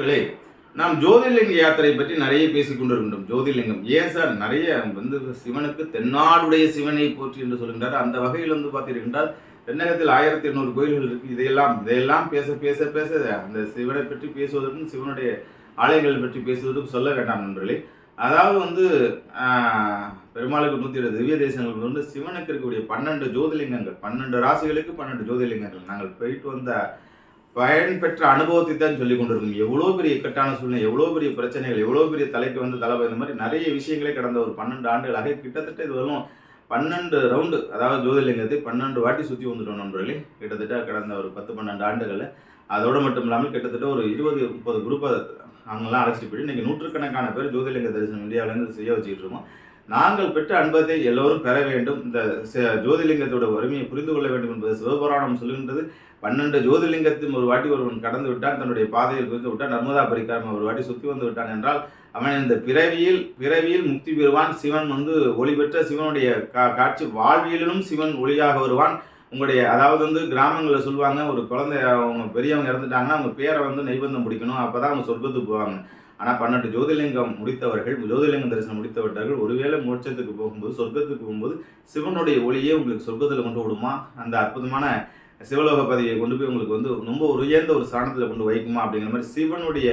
நண்பர்களே நாம் ஜோதிர்லிங்க யாத்திரை பற்றி நிறைய பேசிக்கொண்டு இருக்கின்றோம் ஜோதிர்லிங்கம் ஏன் சார் நிறைய வந்து சிவனுக்கு தென்னாடுடைய சிவனை போற்றி என்று சொல்கின்றார். அந்த வகையில் வந்து பார்த்தீர்கள் தென்னகத்தில் ஆயிரத்தி எண்ணூறு கோயில்கள் இருக்கு. இதையெல்லாம் இதையெல்லாம் பேச பேச பேச அந்த சிவனை பற்றி பேசுவதற்கும் சிவனுடைய ஆலயங்கள் பற்றி பேசுவதற்கும் சொல்ல வேண்டாம் நண்பர்களே. அதாவது வந்து பெருமாளுக்கு நூற்றி ஏழு திவ்ய தேசங்கள் வந்து சிவனுக்கு இருக்கக்கூடிய பன்னெண்டு ஜோதிலிங்கங்கள் பன்னெண்டு ராசிகளுக்கு பன்னெண்டு ஜோதிலிங்கங்கள் நாங்கள் போயிட்டு வந்த பயன் பெற்ற அனுபவத்தை தான் சொல்லி கொண்டிருக்கும். எவ்வளோ பெரிய இக்கட்டான சூழ்நிலை எவ்வளோ பெரிய பிரச்சனைகள் எவ்வளோ பெரிய தலைக்கு வந்து தலைவர் இந்த மாதிரி நிறைய விஷயங்களே கடந்த ஒரு பன்னெண்டு ஆண்டுகளாக கிட்டத்தட்ட இது வரலும் பன்னெண்டு ரவுண்டு அதாவது ஜோதிலிங்கத்தை பன்னெண்டு வாட்டி சுற்றி வந்துட்டோம் நண்பர்களே. கிட்டத்தட்ட கடந்த ஒரு பத்து பன்னெண்டு ஆண்டுகளில். அதோடு மட்டும் இல்லாமல் கிட்டத்தட்ட ஒரு இருபது முப்பது குரூப்பை அவங்கெல்லாம் அழைச்சிட்டு போயிட்டு இன்றைக்கி நூற்றுக்கணக்கான பேர் ஜோதிலிங்க தரிசனம் இந்தியாவிலேருந்து செய்ய வச்சுக்கிட்டு இருக்கோம். நாங்கள் பெற்ற அன்பத்தை எல்லோரும் பெற வேண்டும். இந்த ச- ஜோதிலிங்கத்தோட வறுமையை புரிந்து கொள்ள வேண்டும் என்பது சிவபுராணம் சொல்கின்றது. பன்னெண்டு ஜோதிலிங்கத்தையும் ஒரு வாட்டி ஒருவன் கடந்து விட்டான் தன்னுடைய பாதையில் புரிந்து விட்டான் நர்மதா பரிகாரம் ஒரு வாட்டி சுற்றி வந்து விட்டான் என்றால் அவன் இந்த பிறவியில் பிறவியில் முக்தி பெறுவான். சிவன் வந்து ஒளி பெற்ற சிவனுடைய கா காட்சி வாழ்வியலிலும் சிவன் ஒளியாக வருவான். உங்களுடைய அதாவது வந்து கிராமங்களில் சொல்லுவாங்க ஒரு குழந்தை அவங்க பெரியவங்க இறந்துட்டாங்கன்னா அவங்க பேரை வந்து நெய்பந்தம் பிடிக்கணும். அப்போ தான் அவங்க சொர்க்கத்துக்கு போவாங்க. ஆனால் பன்னெண்டு ஜோதிலிங்கம் முடித்தவர்கள் ஜோதிலிங்கம் தரிசனம் முடித்தவர்கள் ஒருவேளை மோட்சத்துக்கு போகும்போது சொர்க்கத்துக்கு போகும்போது சிவனுடைய ஒளியே உங்களுக்கு சொர்க்கத்தில் கொண்டு விடுமா? அந்த அற்புதமான சிவலோக பதவியை கொண்டு போய் உங்களுக்கு வந்து ரொம்ப உயர்ந்த ஒரு ஸ்தானத்தில் கொண்டு வைக்குமா அப்படிங்கிற மாதிரி சிவனுடைய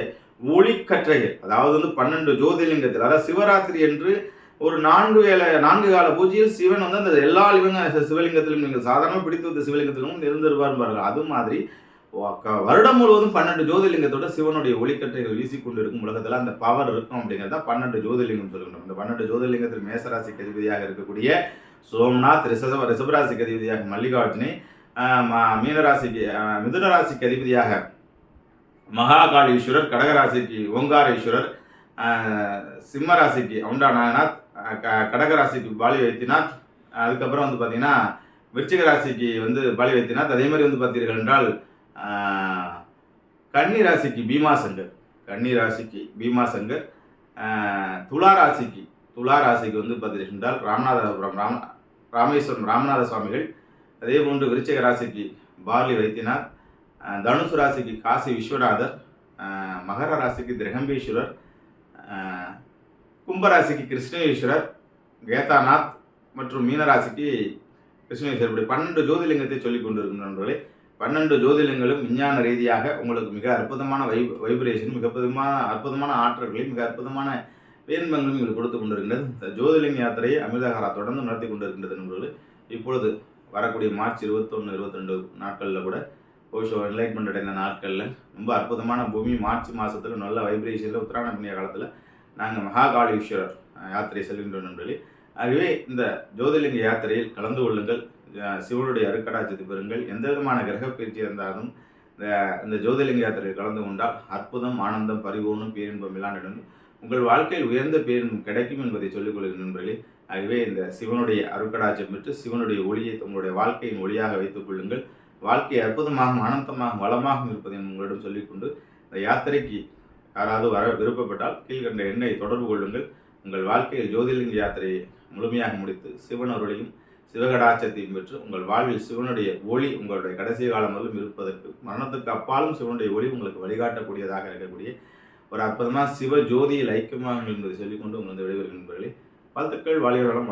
ஒளிக்கற்றைகள் அதாவது வந்து பன்னெண்டு ஜோதிலிங்கத்தில் அதாவது சிவராத்திரி என்று ஒரு நான்கு வேலை நான்கு கால பூஜையில் சிவன் வந்து அந்த எல்லா லிங்க சிவலிங்கத்திலும் நீங்கள் சாதாரணமாக பிடித்து வந்த சிவலிங்கத்திலும் இருந்திருப்பார் பாருங்கள். அது மாதிரி வருடம் முழுவதும் பன்னெண்டு ஜோதிலிங்கத்தோட சிவனுடைய ஒளிக்கட்டைகள் வீசிக்கொண்டு இருக்கும் உலகத்தில் அந்த பவர் இருக்கும் அப்படிங்கிறது தான் பன்னெண்டு ஜோதிலிங்கம் சொல்லுகிறோம் இந்த பன்னெண்டு ஜோதிலிங்கத்தில் மேசராசிக்கு அதிபதியாக இருக்கக்கூடிய சோம்நாத் ரிஷப ரிஷபராசிக்கு அதிபதியாக மல்லிகார்ஜுனி மீனராசிக்கு மிதுனராசிக்கு மிதுன ராசிக்கு அதிபதியாக மகாகாளீஸ்வரர் கடகராசிக்கு ஓங்காரேஸ்வரர் சிம்மராசிக்கு அவுண்டா நாகநாத் க- கடகராசிக்கு பாலி வைத்தியநாத் அதுக்கப்புறம் வந்து பார்த்தீங்கன்னா விருச்சிக ராசிக்கு வந்து பாலி வைத்தியநாத். அதே மாதிரி வந்து பார்த்தீர்கள் என்றால் கன்னி ராசிக்கு பீமாசங்கர் கன்னி ராசிக்கு பீமாசங்கர் ஆஹ் துலா ராசிக்கு துலா ராசிக்கு வந்து பார்த்தீர்கள் ராமநாதபுரம் ராம ராமேஸ்வரம் ராமநாத சுவாமிகள். அதே போன்று விருச்சிக ராசிக்கு பார்லி வைத்தியநாத். தனுசு ராசிக்கு காசி விஸ்வநாதர். மகர ராசிக்கு திரகம்பீஸ்வரர். கும்பராசிக்கு கிருஷ்ணேஸ்வரர் கேதாநாத் மற்றும் மீனராசிக்கு கிருஷ்ணேஸ்வரர். இப்படி பன்னெண்டு ஜோதிலிங்கத்தை சொல்லிக் கொண்டிருக்கும் நண்பர்களே பன்னெண்டு ஜோதிலங்களும் விஞ்ஞான ரீதியாக உங்களுக்கு மிக அற்புதமான வைப் வைப்ரேஷன் மிக அற்புதமான அற்புதமான ஆற்றல்களையும் மிக அற்புதமான பேன்பங்களும் உங்களுக்கு கொடுத்து கொண்டிருக்கின்றது. இந்த ஜோதிலிங்க யாத்திரையை அமிர்தகாரா தொடர்ந்து நடத்தி கொண்டிருக்கின்றது நண்பர்கள். இப்பொழுது வரக்கூடிய மார்ச் இருபத்தொன்று இருபத்திரெண்டு நாட்களில் கூட ஓஷோ என்லைட்மெண்ட் அடைந்த நாட்களில் ரொம்ப அற்புதமான பூமி மார்ச் மாதத்தில் நல்ல வைப்ரேஷனில் உத்தராயண புண்ணிய காலத்தில் நாங்கள் மகாகாளீஸ்வரர் யாத்திரை செல்கின்றோம் நண்பர்களே. ஆகவே இந்த ஜோதிலிங்க யாத்திரையில் கலந்து கொள்ளுங்கள். சிவனுடைய அருக்கடாட்சத்தை பெறுங்கள். எந்த விதமான கிரக பயிற்சி இருந்தாலும் இந்த இந்த ஜோதிலிங்க யாத்திரையில் கலந்து கொண்டால் அற்புதம் ஆனந்தம் பரிபூர்ணம் பேரின்பம் இல்லாண்டிடும் உங்கள் வாழ்க்கையில் உயர்ந்த பேரின்பம் கிடைக்கும் என்பதை சொல்லிக் கொள்கிறேன் நண்பர்களே. ஆகவே இந்த சிவனுடைய அருக்கடாட்சியம் பெற்று சிவனுடைய ஒளியை உங்களுடைய வாழ்க்கையின் ஒளியாக வைத்துக் கொள்ளுங்கள். வாழ்க்கை அற்புதமாகவும் ஆனந்தமாகவும் வளமாகவும் இருப்பதை உங்களிடம் சொல்லிக்கொண்டு இந்த யாத்திரைக்கு யாராவது வர விருப்பப்பட்டால் கீழ்கண்ட எண்ணை தொடர்பு கொள்ளுங்கள். உங்கள் வாழ்க்கையில் ஜோதிலிங்க யாத்திரையை முழுமையாக முடித்து சிவன் அருளையும் சிவகடாட்சத்தையும் பெற்று உங்கள் வாழ்வில் சிவனுடைய ஒளி உங்களுடைய கடைசி காலம் முதலும் இருப்பதற்கு மரணத்துக்கு அப்பாலும் சிவனுடைய ஒளி உங்களுக்கு வழிகாட்டக்கூடியதாக இருக்கக்கூடிய ஒரு அற்புதமாக சிவ ஜோதியில் ஐக்கியமாக என்பதை சொல்லிக்கொண்டு உங்களது விடைபெறுகின்றவர்களே வாழ்த்துக்கள் வாழிய வளம்